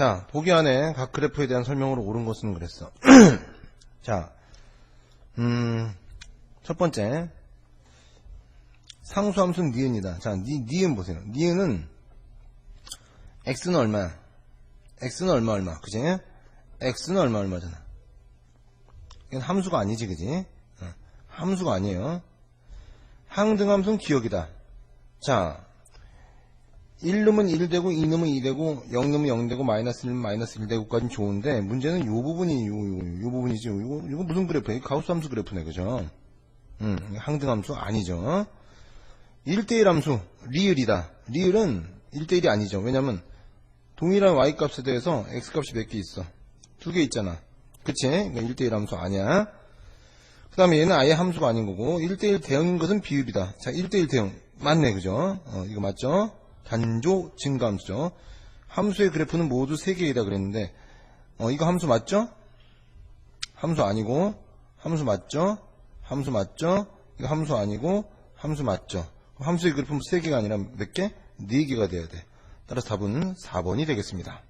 자, 보기 안에 각 그래프에 대한 설명으로 옳은 것은 그랬어. 자, 음, 첫 번째. 상수함수 니은이다. 자, 니, 니은 보세요. 니은은 x는 얼마야? x는 얼마 얼마. 그지? x는 얼마 얼마잖아. 이건 함수가 아니지, 그지? 어, 함수가 아니에요. 항등함수는 기억이다. 자, 1 넣으면 1 되고 2 넣으면 2 되고 0 넣으면 0 되고 마이너스 1 넣으면 마이너스 1 되고까지는 좋은데 문제는 요 부분이 요, 요, 요 부분이죠. 이거, 이거 무슨 그래프야? 이거 가우스 함수 그래프네. 그죠? 음, 항등 함수 아니죠. 1대1 함수 리을이다. 리을은 1대1이 아니죠. 왜냐면 동일한 y 값에 대해서 x 값이 몇 개 있어? 두 개 있잖아. 그치? 그러니까 1대1 함수 아니야. 그 다음에 얘는 아예 함수가 아닌 거고 1대1 대응인 것은 비읍이다. 자, 1대1 대응. 맞네. 그죠? 어, 이거 맞죠? 단조 증가함수죠. 함수의 그래프는 모두 3개이다 그랬는데 어, 이거 함수 맞죠? 함수 아니고 함수 맞죠? 함수 맞죠? 이거 함수 아니고 함수 맞죠? 함수의 그래프는 3개가 아니라 몇 개? 4개가 돼야 돼. 따라서 답은 4번이 되겠습니다.